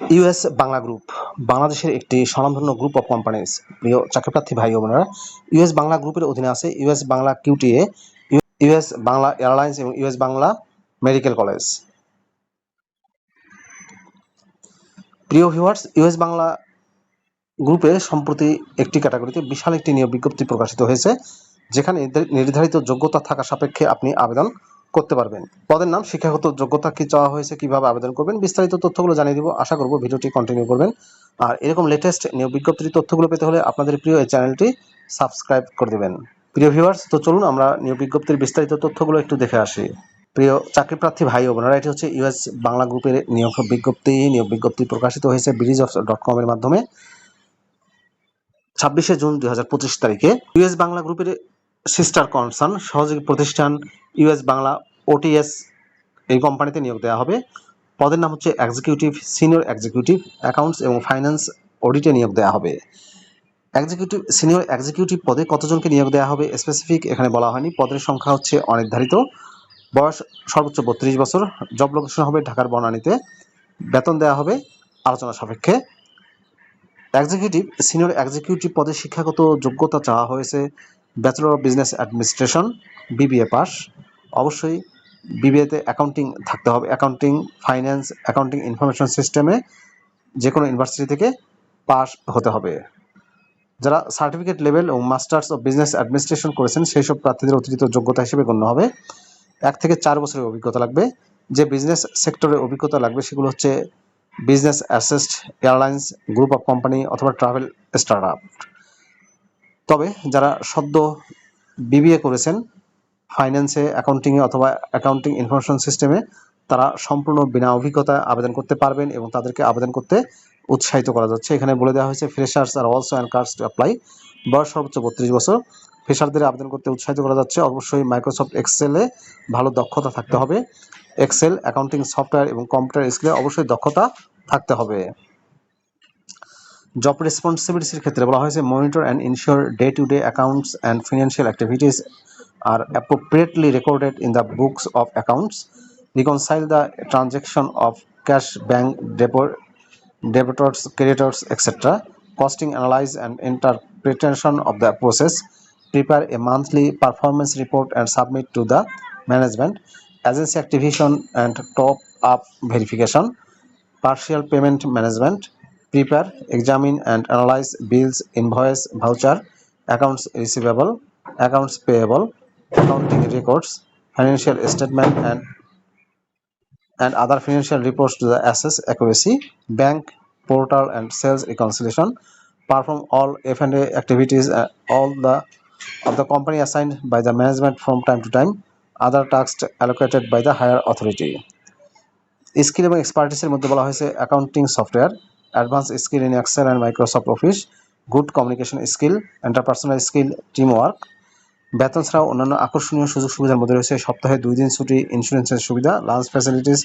US Bangla group, বাংলাদেশের একটি স্বনামধন্য গ্রুপ অফ কোম্পানিজ প্রিয় চাকরিপ্রার্থী ভাই বোনেরা, ইউএস বাংলা গ্রুপের অধীনে আছে ইউএস বাংলা কিউটিএ, ইউএস বাংলা এয়ারলাইন্স এবং ইউএস বাংলা মেডিকেল কলেজ। প্রিয় ভিউয়ার্স, ইউএস বাংলা গ্রুপে সম্প্রতি একটি ক্যাটাগরিতে বিশাল একটি নিয়োগ বিজ্ঞপ্তি প্রকাশিত হয়েছে, যেখানে নির্ধারিত যোগ্যতা থাকা সাপেক্ষে আপনি আবেদন করতে পারবেন। পদের নাম, শিক্ষাগত যোগ্যতা কি চাওয়া হয়েছে, কীভাবে আবেদন করবেন, বিস্তারিত তথ্যগুলো জানিয়ে দিব। আশা করব ভিডিওটি কন্টিনিউ করবেন। আর এরকম লেটেস্ট নিয়োগ বিজ্ঞপ্তির তথ্যগুলো পেতে হলে আপনাদের প্রিয় এই চ্যানেলটি সাবস্ক্রাইব করে দেবেন। প্রিয় ভিউয়ার্স তো চলুন আমরা নিয়োগ বিজ্ঞপ্তির বিস্তারিত তথ্যগুলো একটু দেখে আসি। প্রিয় চাকরিপ্রার্থী ভাই ও বোনেরা, এটি হচ্ছে ইউএস বাংলা গ্রুপের নিয়োগ বিজ্ঞপ্তি। নিয়োগ বিজ্ঞপ্তি প্রকাশিত হয়েছে ব্রিজ অফ ডট কমের মাধ্যমে। ছাব্বিশে জুন দুই হাজার পঁচিশ তারিখে। ইউএস বাংলা গ্রুপের সিস্টার কনসার্ন সহযোগী প্রতিষ্ঠান ইউএস বাংলা ওটিএস এই কোম্পানিতে নিয়োগ দেওয়া হবে। পদের নাম হচ্ছে এক্সিকিউটিভ সিনিয়র এক্সিকিউটিভ অ্যাকাউন্টস এবং ফাইন্যান্স অডিটে নিয়োগ দেওয়া হবে। এক্সিকিউটিভ সিনিয়র এক্সিকিউটিভ পদে কতজনকে নিয়োগ দেওয়া হবে স্পেসিফিক এখানে বলা হয়নি। পদের সংখ্যা হচ্ছে অনির্ধারিত। বয়স সর্বোচ্চ বত্রিশ বছর। জব লোকেশন হবে ঢাকার বনানীতে। বেতন দেওয়া হবে আলোচনা সাপেক্ষে। এক্সিকিউটিভ সিনিয়র এক্সিকিউটিভ পদে শিক্ষাগত যোগ্যতা চাওয়া হয়েছে। Bachelor of business administration BBA pass. অবশ্যই বিবিএতে অ্যাকাউন্টিং থাকতে হবে। অ্যাকাউন্টিং ফাইন্যান্স অ্যাকাউন্টিং ইনফরমেশন সিস্টেমে যে কোনো ইউনিভার্সিটি থেকে পাস হতে হবে। যারা সার্টিফিকেট লেভেল ও মাস্টার্স অফ বিজনেস অ্যাডমিনিস্ট্রেশন করেছেন, সেই সব প্রার্থীদের অতিরিক্ত যোগ্যতা হিসেবে গণ্য হবে। এক থেকে চার বছরের অভিজ্ঞতা লাগবে। যে বিজনেস সেক্টরে অভিজ্ঞতা লাগবে, সেগুলো হচ্ছে business asset airlines group of company অথবা ট্রাভেল স্টার্ট তবে যারা সদ্য বিবিএ করেছেন, ফাইন্যান্সে অ্যাকাউন্টিংয়ে অথবা অ্যাকাউন্টিং ইনফরমেশন সিস্টেমে, তারা সম্পূর্ণ বিনা অভিজ্ঞতায় আবেদন করতে পারবেন এবং তাদেরকে আবেদন করতে উৎসাহিত করা যাচ্ছে। এখানে বলে দেওয়া হয়েছে freshers R also and cards to apply বয়স সর্বোচ্চ বত্রিশ বছর। ফ্রেশারদের আবেদন করতে উৎসাহিত করা যাচ্ছে। অবশ্যই মাইক্রোসফট এক্সেলে ভালো দক্ষতা থাকতে হবে। এক্সেল অ্যাকাউন্টিং সফটওয়্যার এবং কম্পিউটার স্কিলে অবশ্যই দক্ষতা থাকতে হবে। জব রেসপন্সিবিলিটির ক্ষেত্রে বলা হয়েছে monitor and ensure day to day accounts and financial activities are appropriately recorded in the books of accounts reconcile the transaction of cash bank debtors creditors etcetera costing analyse and interpretation of the process prepare a monthly performance report and submit to the management agency activation and top up verification partial payment management prepare, examine, and analyze bills, invoice, voucher, accounts receivable, accounts payable, accounting records, financial statement, and and other financial reports to the assess accuracy, bank portal and sales reconciliation, perform all F&A activities uh, all the of the company assigned by the management from time to time, other tasks allocated by the higher authority. Skill এবং এক্সপার্টিসের মধ্যে বলা হয়েছে accounting software advance skill in Excel and Microsoft Office, good communication skill interpersonal skill team work বেতন ছাড়াও অন্যান্য আকর্ষণীয় সুযোগ সুবিধার মধ্যে রয়েছে। সপ্তাহে দুই দিন ছুটি, ইন্স্যুরেন্সের সুবিধা, লাঞ্চ ফ্যাসিলিটিস,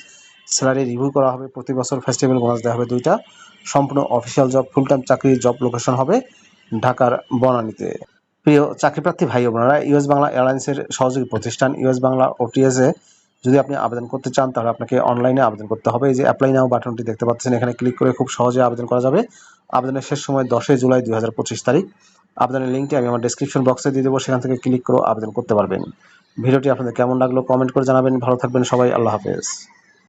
স্যালারি রিভিউ করা হবে। প্রতি বছর ফেস্টিভ্যাল বোনাস দেওয়া হবে দুইটা। সম্পূর্ণ অফিসিয়াল জব ফুল টাইম চাকরি, জব লোকেশন হবে ঢাকার বনানীতে। প্রিয় চাকরিপ্রার্থী ভাই বোনেরা, ইউএস বাংলা এয়ারলাইন্সের সহযোগী প্রতিষ্ঠান, ইউএস বাংলা ওটিএসে যদি আপনি আবেদন করতে চান, তাহলে আপনাকে অনলাইনে আবেদন করতে হবে। এই যে অ্যাপ্লাই নাও বাটনটি দেখতে পাচ্ছেন, এখানে ক্লিক করে খুব সহজে আবেদন করা যাবে। আবেদনের শেষ সময় দশই জুলাই দু হাজার পঁচিশ তারিখ। আবেদনের লিঙ্কটি আমি আমার ডিসক্রিপশন বক্সে দিয়ে দেবো, সেখান থেকে ক্লিক করে আবেদন করতে পারবেন। ভিডিওটি আপনাদের কেমন লাগল কমেন্ট করে জানাবেন। ভালো থাকবেন সবাই, আল্লাহ হাফেজ।